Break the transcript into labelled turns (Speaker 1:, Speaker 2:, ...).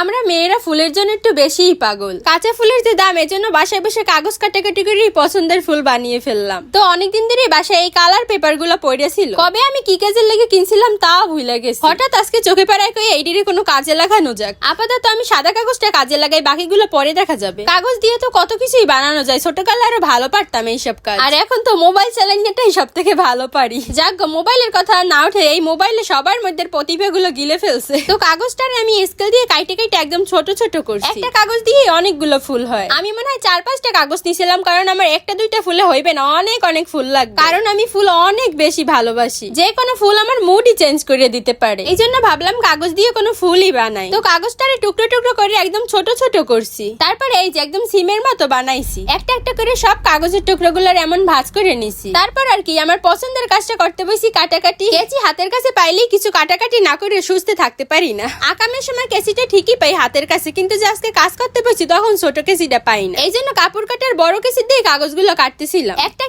Speaker 1: আমরা মেয়েরা ফুলের জন্য একটু বেশিই পাগল। কাঁচা ফুলের যে দাম, এজন্য বাসায় বসে কাগজ কাটাকাটি করে পছন্দের ফুল বানিয়ে ফেললাম। তো অনেকদিন ধরে বাসায় এই কালার পেপারগুলো পড়েছিল। কবে আমি কি কাজের লেগে কিনছিলাম তা ভুলে গেছি। হঠাৎ আজকে চোখে পাড়ায় কই এইটিরে কোনো কাজে লাগানো যাক। আপাতত আমি সাদা কাগজটা কাজে লাগাই, বাকিগুলো পরে দেখা যাবে। কাগজ দিয়ে তো কত কিছুই বানানো যায়, ছোটকালে আরও ভালো পারতাম এইসব কাজ। আর এখন তো মোবাইল চালানোটাই সব থেকে ভালো পারি। যাক মোবাইলের কথা না উঠে এই মোবাইলে সবার মধ্যে প্রতিভাগুলো গিলে ফেলছে। তো কাগজটারে আমি স্কেল দিয়ে কাইটে কাইটে একদম ছোট ছোট করছি। একটা কাগজ দিয়ে অনেকগুলো ফুল হয়। আমি মনে হয় চার পাঁচটা কাগজ নিছিলাম কারণ আমার একটা দুইটা ফুলে হইবে না অনেক অনেক ফুল লাগবে। কারণ আমি ফুল অনেক বেশি ভালোবাসি। যে কোনো ফুল আমার মুডই চেঞ্জ করে দিতে পারে। এই জন্য ভাবলাম কাগজ দিয়ে কোনো ফুলই বানাই। তো কাগজটারে টুকরো টুকরো করে একদম ছোট ছোট করছি। তারপরে এই যে একদম সিমের মতো বানাইছি। একটা একটা করে সব কাগজের টুকরোগুলোর এমন ভাঁজ করে নিছি। তারপর আর কি আমার পছন্দের কাজটা করতে বসি কাটাকাটি। কেচি হাতের কাছে পাইলেই কিছু কাটাকাটি না করে সুস্থ থাকতে পারি না। আকামের সময় কেচিটা ঠিকই পাই হাতের কাছে, কিন্তু যে আজকে কাজ করতে পারছি তখন ছোট কেজিটা পাই না। এই জন্য কাপড় কাটার বড় কেজি দিয়ে কাগজগুলো কাটতেছিলাম। একটা